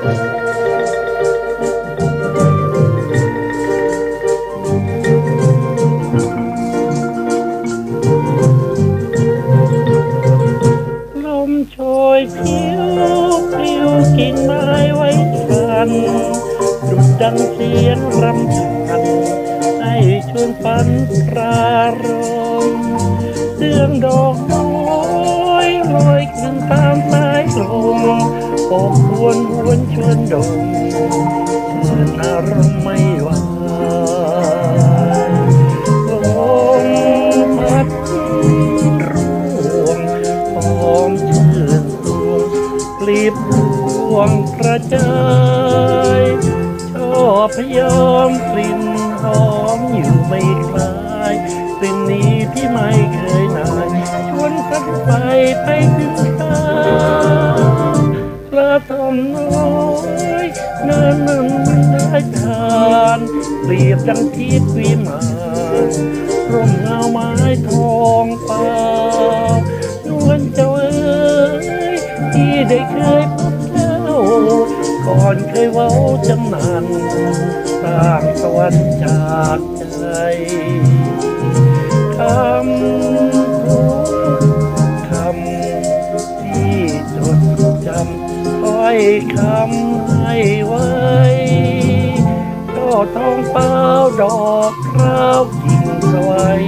ลมโชยผิวพลิ้วกิ่งไม้ไว้กันดุดดังเสียงรำพัน ให้ชวนฝันรารมเดืองดอกน้อยลอยขึ้นตามสายลมอบ วนหวนชวนดมเชิญอารมณ์ไม่ไหวลมพัดร่วงหอมชื่นสวงกลีบพวงกระจายชอบพยอมกลิ่นหอมอยู่ไม่คลายกลิ่นนี้ที่ไม่เคยนายชวนฝันไปไปถึงตา พระธรรมน้อยเนินนั้นได้ทานเปรียบดังทิศวิมานร่มเงาไม้ทองเปล่านวลเจ้าเอ๋ยที่ได้เคยพบเจ้า ก่อนเคยเว้าจำนานสร้างสวรรค์จากใจคำทุกคำที่จดจำ อยคำให้ไว้ก็ท้องเปล่าดอกคราวกิ่งสวย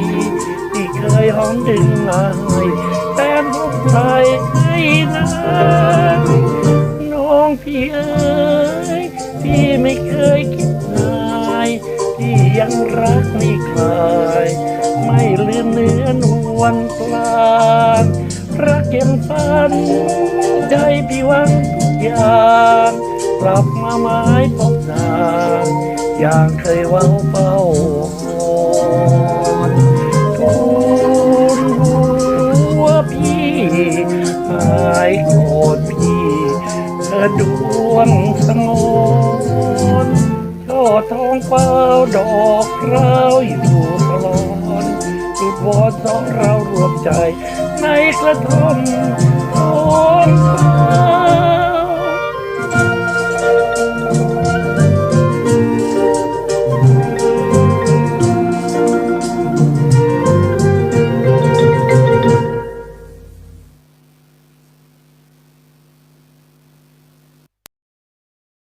ที่เคยหอมดึงอายแต่พบใครให้นานน้องพี่เอ๋ยพี่ไม่เคยคิดนายที่ยังรักไม่คลายไม่ลืมเนื้อนวลปลานรักเยังฝันใจพี่วัง ยางกลับมาไม้พบนานอย่างเคยเว้าเฝ้าอนทูลหัวพี่หายโกรธพี่เธอดวงสงนช่อทองเปล่าดอกราวอยู่ตลอดจุดวอนสองเรารวมใจในกระท่อมทองฟ้า